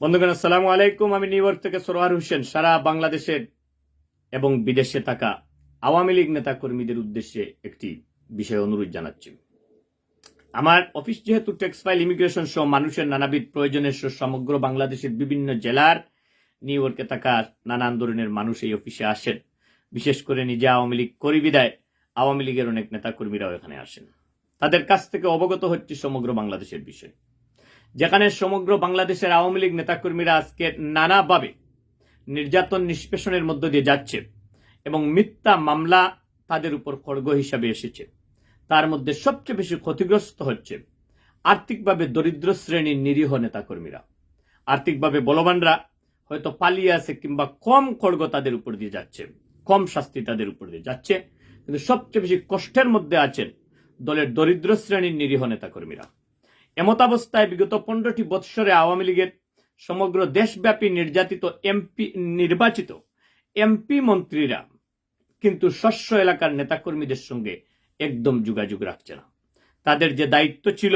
বন্ধুগণ, আসসালামু আলাইকুম। আমি নিউ ইয়র্ক থেকে সরোয়ার হোসেন। সারা বাংলাদেশের এবং বিদেশে থাকা আওয়ামী লীগ নেতা কর্মীদের উদ্দেশ্যে একটি বিষয় অনুরোধ জানাচ্ছি। আমার অফিস যেহেতু টেক্সটাইল ইমিগ্রেশন সহ মানুষের নানাবিধ প্রয়োজনের সহ সমগ্র বাংলাদেশের বিভিন্ন জেলার নিউ ইয়র্কে থাকা নানান ধরনের মানুষ এই অফিসে আসেন। বিশেষ করে নিজে আওয়ামী লীগ করি বিদায় আওয়ামী লীগের অনেক নেতা কর্মীরাও এখানে আসেন। তাদের কাছ থেকে অবগত হচ্ছে সমগ্র বাংলাদেশের বিষয়। যেখানে সমগ্র বাংলাদেশের আওয়ামী লীগ নেতাকর্মীরা আজকে নানাভাবে নির্যাতন নিষ্পেষণের মধ্য দিয়ে যাচ্ছে এবং মিথ্যা মামলা তাদের উপর খড়গ হিসাবে এসেছে। তার মধ্যে সবচেয়ে বেশি ক্ষতিগ্রস্ত হচ্ছে আর্থিকভাবে দরিদ্র শ্রেণির নিরীহ নেতাকর্মীরা। আর্থিকভাবে বলবানরা হয়তো পালিয়ে আছে কিংবা কম খড়গ তাদের উপর দিয়ে যাচ্ছে, কম শাস্তি তাদের উপর দিয়ে যাচ্ছে, কিন্তু সবচেয়ে বেশি কষ্টের মধ্যে আছেন দলের দরিদ্র শ্রেণির নিরীহ নেতাকর্মীরা। এমতাবস্থায় বিগত পনেরোটি বৎসরে আওয়ামী লীগের সমগ্র দেশব্যাপী নির্যাতিত এমপি, নির্বাচিত এমপি মন্ত্রীরা কিন্তু শস্য এলাকার নেতাকর্মীদের সঙ্গে একদম যোগাযোগ রাখছে না। তাদের যে দায়িত্ব ছিল,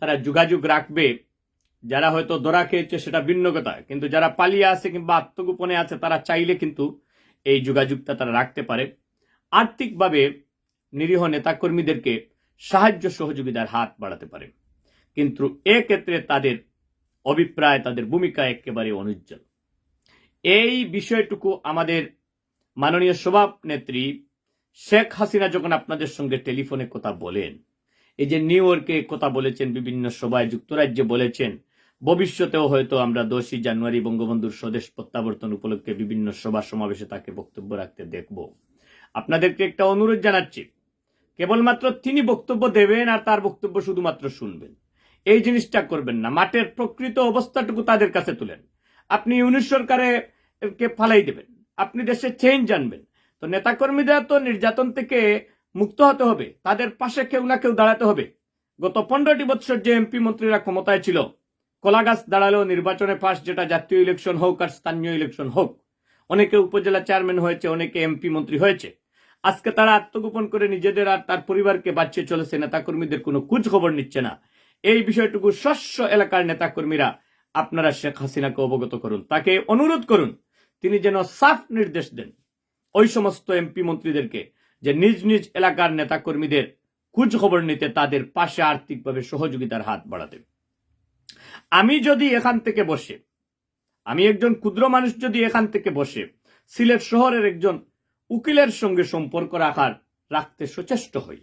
তারা যোগাযোগ রাখবে। যারা হয়তো দরা খেয়েছে সেটা ভিন্ন কথা, কিন্তু যারা পালিয়ে আছে কিংবা আত্মগোপনে আছে, তারা চাইলে কিন্তু এই যোগাযোগটা তারা রাখতে পারে। আর্থিকভাবে নিরীহ নেতাকর্মীদেরকে সাহায্য সহযোগিতার হাত বাড়াতে পারে। কিন্তু এক্ষেত্রে তাদের অভিপ্রায়, তাদের ভূমিকা একেবারে অনুজ্জ্বল। এই বিষয়টুকু আমাদের মাননীয় সভানেত্রী শেখ হাসিনা যখন আপনাদের সঙ্গে টেলিফোনে কথা বলেন, এই যে নিউ ইয়র্কে কথা বলেছেন, বিভিন্ন সভায় যুক্তরাজ্যে বলেছেন, ভবিষ্যতেও হয়তো আমরা দশই জানুয়ারি বঙ্গবন্ধুর স্বদেশ প্রত্যাবর্তন উপলক্ষে বিভিন্ন সভা সমাবেশে তাকে বক্তব্য রাখতে দেখব। আপনাদেরকে একটা অনুরোধ জানাচ্ছি, কেবলমাত্র তিনি বক্তব্য দেবেন আর তার বক্তব্য শুধুমাত্র শুনবেন। এই জিনিসটা করবেন না। মাঠের প্রকৃত অবস্থাটুকু তাদের কাছে তুলেন। আপনি ইউনিট সরকারে কে ফালাই দেবেন। আপনি দেশে চেঞ্জ জানবেন তো নেতাকর্মীরা তো নির্যাতন থেকে মুক্ত হতে হবে। তাদের পাশে কেউ না কেউ দাঁড়াতে হবে। গত পনেরোটি বছর যে এমপি মন্ত্রীরা ক্ষমতায় ছিল, কলাগাছ দাঁড়ালেও নির্বাচনে পাশ যেটা জাতীয় ইলেকশন হোক আর স্থানীয় ইলেকশন হোক, অনেকে উপজেলা চেয়ারম্যান হয়েছে, অনেকে এমপি মন্ত্রী হয়েছে। আজকে তারা আত্মগোপন করে নিজেদের আর তার পরিবারকে বাঁচিয়ে চলেছে। নেতাকর্মীদের কোনো কুচ খবর নিচ্ছে না। এই বিষয়টুকু শস্য এলাকার নেতাকর্মীরা আপনারা শেখ হাসিনাকে অবগত করুন, তাকে অনুরোধ করুন, তিনি যেন সাফ নির্দেশ দেন। ওই সমস্ত এমপি মন্ত্রীদেরকে যে নিজ নিজ এলাকার নেতাকর্মীদের খোঁজ খবর নিতে তাদের পাশে আর্থিকভাবে সহযোগিতার হাত বাড়াতে। আমি যদি এখান থেকে বসে, আমি একজন ক্ষুদ্র মানুষ যদি এখান থেকে বসে, সিলেট শহরের একজন উকিলের সঙ্গে সম্পর্ক রাখার, রাখতে সচেষ্ট হই।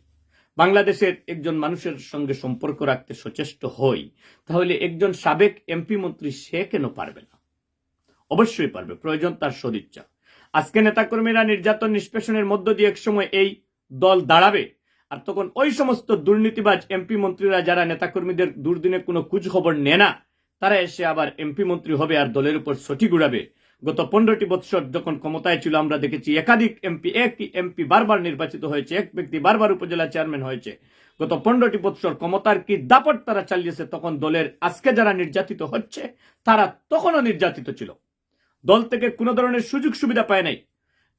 বাংলাদেশের একজন মানুষের সঙ্গে সম্পর্ক রাখতে সচেষ্ট হই, তাহলে একজন সাবেক এমপি মন্ত্রী সে কেন পারবে না? অবশ্যই পারবে, প্রয়োজন তার সদিচ্ছা। আজকে নেতাকর্মীরা নির্যাতন নিষ্পেষণের মধ্য দিয়ে একসময় এই দল দাঁড়াবে, আর তখন ওই সমস্ত দুর্নীতিবাজ এমপি মন্ত্রীরা যারা নেতাকর্মীদের দুর্দিনে কোনো কুচ খবর নেয় না, তারা এসে আবার এমপি মন্ত্রী হবে আর দলের উপর সঠিক উড়াবে গত পনেরোটি বৎসর যখন ক্ষমতায় ছিল, আমরা দেখেছি একাধিক এমপি এক এমপি বারবার নির্বাচিত হয়েছে, এক ব্যক্তি বারবার উপজেলা চেয়ারম্যান হয়েছে। গত পনেরোটি বৎসর ক্ষমতার কি দাপট তারা চালিয়েছে, তখন দলের আজকে যারা নির্যাতিত হচ্ছে, তারা তখনও নির্যাতিত ছিল। দল থেকে কোনো ধরনের সুযোগ সুবিধা পায় নাই।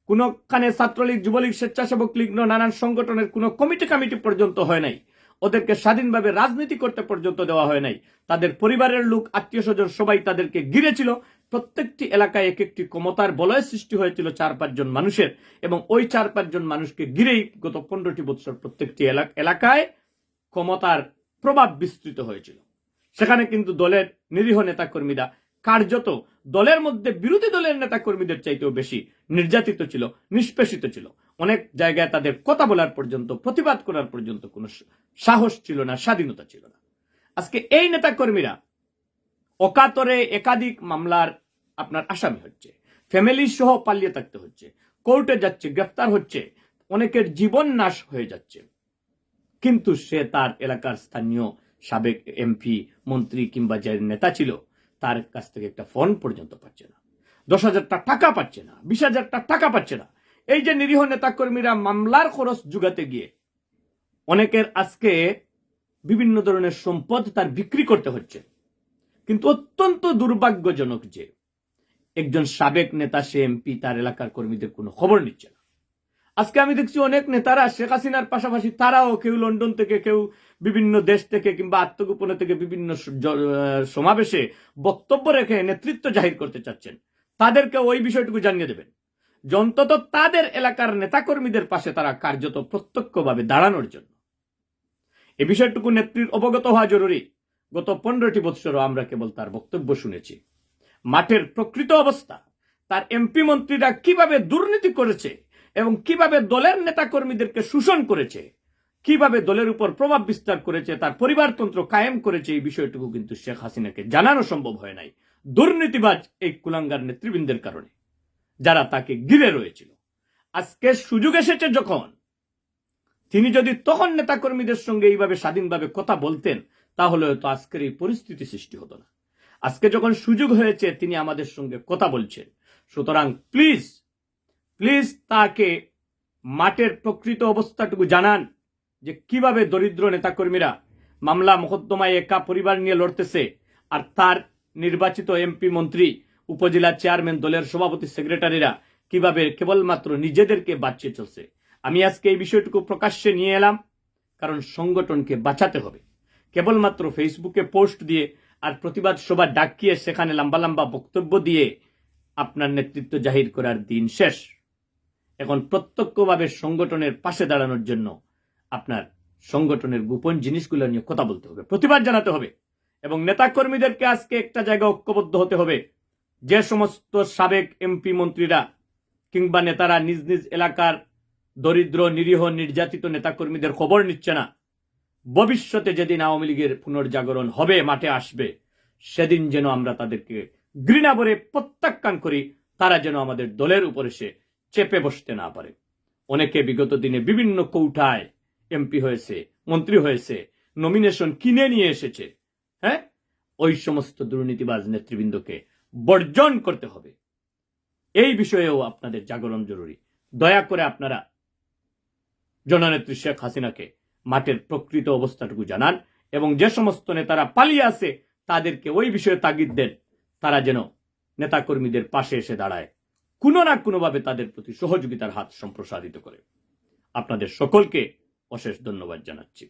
কোনোখানে ছাত্রলীগ, যুবলীগ, স্বেচ্ছাসেবক লীগ নানান সংগঠনের কোনো কমিটি কমিটি পর্যন্ত হয় নাই। ওদেরকে স্বাধীনভাবে রাজনীতি করতে পর্যন্ত দেওয়া হয় নাই। তাদের পরিবারের লোক আত্মীয় স্বজন সবাই তাদেরকে ঘিরেছিল। প্রত্যেকটি এলাকায় এক একটি ক্ষমতার বলয় সৃষ্টি হয়েছিল চার পাঁচজন মানুষের এবং ওই চার পাঁচজন মানুষকে ঘিরেই গত পনেরোটি বছর প্রত্যেকটি এলাকায় ক্ষমতার প্রভাব বিস্তৃত হয়েছিল। সেখানে কিন্তু দলের নিরীহ নেতাকর্মীরা কার্যত দলের মধ্যে বিরোধী দলের নেতা কর্মীদের চাইতেও বেশি নির্যাতিত ছিল, নিষ্পেষিত ছিল। অনেক জায়গায় তাদের কথা বলার পর্যন্ত, প্রতিবাদ করার পর্যন্ত কোনো সাহস ছিল না, স্বাধীনতা ছিল না। আজকে এই নেতা কর্মীরা অকাতরে একাধিক মামলার আপনার আসামি হচ্ছে, ফ্যামিলি সহ পালিয়ে থাকতে হচ্ছে, কোর্টে যাচ্ছে, গ্রেফতার হচ্ছে, অনেকের জীবন নাশ হয়ে যাচ্ছে। কিন্তু সে তার এলাকার স্থানীয় সাবেক এমপি, মন্ত্রী কিংবা যে নেতা ছিল, তার কাছ থেকে একটা ফোন পর্যন্ত পাচ্ছে না। দশ হাজারটা টাকা পাচ্ছে না, বিশ হাজারটা টাকা পাচ্ছে না। এই যে নিরীহ নেতাকর্মীরা মামলার খরচ জুগাতে গিয়ে অনেকের আজকে বিভিন্ন ধরনের সম্পদ তার বিক্রি করতে হচ্ছে। কিন্তু অত্যন্ত দুর্ভাগ্যজনক যে একজন সাবেক নেতা, সে এমপি, তার এলাকার কর্মীদের কোনো খবর নিচ্ছে না। আজকে আমি দেখছি অনেক নেতারা, শেখ হাসিনার পাশাপাশি তারাও কেউ লন্ডন থেকে, কেউ বিভিন্ন দেশ থেকে কিংবা আত্মগোপনে থেকে বিভিন্ন সমাবেশে বক্তব্য রেখে নেতৃত্ব জাহির করতে চাচ্ছেন। তাদেরকে ওই বিষয়টুকু জানিয়ে দেবেন। যে অন্তত তাদের এলাকার নেতাকর্মীদের পাশে তারা কার্যত প্রত্যক্ষভাবে দাঁড়ানোর জন্য। এ বিষয়টুকু নেত্রীর অবগত হওয়া জরুরি। গত পনেরোটি বৎসরও আমরা কেবল তার বক্তব্য শুনেছি। মাঠের প্রকৃত অবস্থা, তার এমপি মন্ত্রীরা কীভাবে দুর্নীতি করেছে এবং কীভাবে দলের নেতাকর্মীদেরকে শোষণ করেছে, কীভাবে দলের উপর প্রভাব বিস্তার করেছে, তার পরিবারতন্ত্র কায়েম করেছে, এই বিষয়টুকু কিন্তু শেখ হাসিনাকে জানানো সম্ভব হয় নাই। দুর্নীতিবাজ এই কুলাঙ্গার নেতৃবৃন্দের কারণে। যারা তাকে ঘিরে রয়েছিল। আজকে সুযোগ এসেছে যখন তিনি যদি তখন নেতাকর্মীদের সঙ্গে এইভাবে স্বাধীনভাবে কথা বলতেন, তাহলে হয়তো আজকের এই পরিস্থিতি সৃষ্টি হতো না। আজকে যখন সুযোগ হয়েছে, তিনি আমাদের সঙ্গে কথা বলছেন। সুতরাং প্লিজ প্লিজ তাকে মাঠের প্রকৃত অবস্থাটুকু জানান যে কীভাবে দরিদ্র নেতাকর্মীরা মামলা মোকদ্দমায় একা পরিবার নিয়ে লড়তেছে আর তার নির্বাচিত এমপি মন্ত্রী উপজেলা চেয়ারম্যান দলের সভাপতি সেক্রেটারিরা কীভাবে কেবলমাত্র নিজেদেরকে বাঁচিয়ে চলছে? আমি আজকে এই বিষয়টুকু প্রকাশ্যে নিয়ে এলাম, কারণ সংগঠনকে বাঁচাতে হবে। কেবলমাত্র ফেসবুকে পোস্ট দিয়ে আর প্রতিবাদ সভা ডাকিয়ে সেখানে লম্বা লম্বা বক্তব্য দিয়ে আপনার নেতৃত্ব জাহির করার দিন শেষ। এখন প্রত্যক্ষভাবে সংগঠনের পাশে দাঁড়ানোর জন্য আপনার সংগঠনের গোপন জিনিসগুলো নিয়ে কথা বলতে হবে, প্রতিবাদ জানাতে হবে এবং নেতাকর্মীদেরকে আজকে একটা জায়গায় ঐক্যবদ্ধ হতে হবে। যে সমস্ত সাবেক এমপি মন্ত্রীরা কিংবা নেতারা নিজ নিজ এলাকার দরিদ্র, নিরীহ, নির্যাতিত নেতাকর্মীদের খবর নিচ্ছে না, ভবিষ্যতে যেদিন আওয়ামী লীগের পুনর্জাগরণ হবে, মাঠে আসবে, সেদিন যেন আমরা তাদেরকে ঘৃণা ভরে প্রত্যাখ্যান করি, তারা যেন আমাদের দলের উপরে সে চেপে বসতে না পারে। অনেকে বিগত দিনে বিভিন্ন কৌঠায় এমপি হয়েছে, মন্ত্রী হয়েছে নমিনেশন কিনে নিয়ে এসেছে হ্যাঁ? ওই সমস্ত দুর্নীতিবাজ নেতৃবৃন্দকে বর্জন করতে হবে। এই বিষয়েও আপনাদের জাগরণ জরুরি। দয়া করে আপনারা জননেত্রী শেখ হাসিনাকে মাঠের প্রকৃত অবস্থাটুকু জানান এবং যে সমস্ত নেতারা পালিয়ে আছে তাদেরকে ওই বিষয়ে তাগিদ দেন। তারা যেন নেতাকর্মীদের পাশে এসে দাঁড়ায়। কোনো না কোনোভাবে তাদের প্রতি সহযোগিতার হাত সম্প্রসারিত করে। আপনাদের সকলকে অশেষ ধন্যবাদ জানাচ্ছি।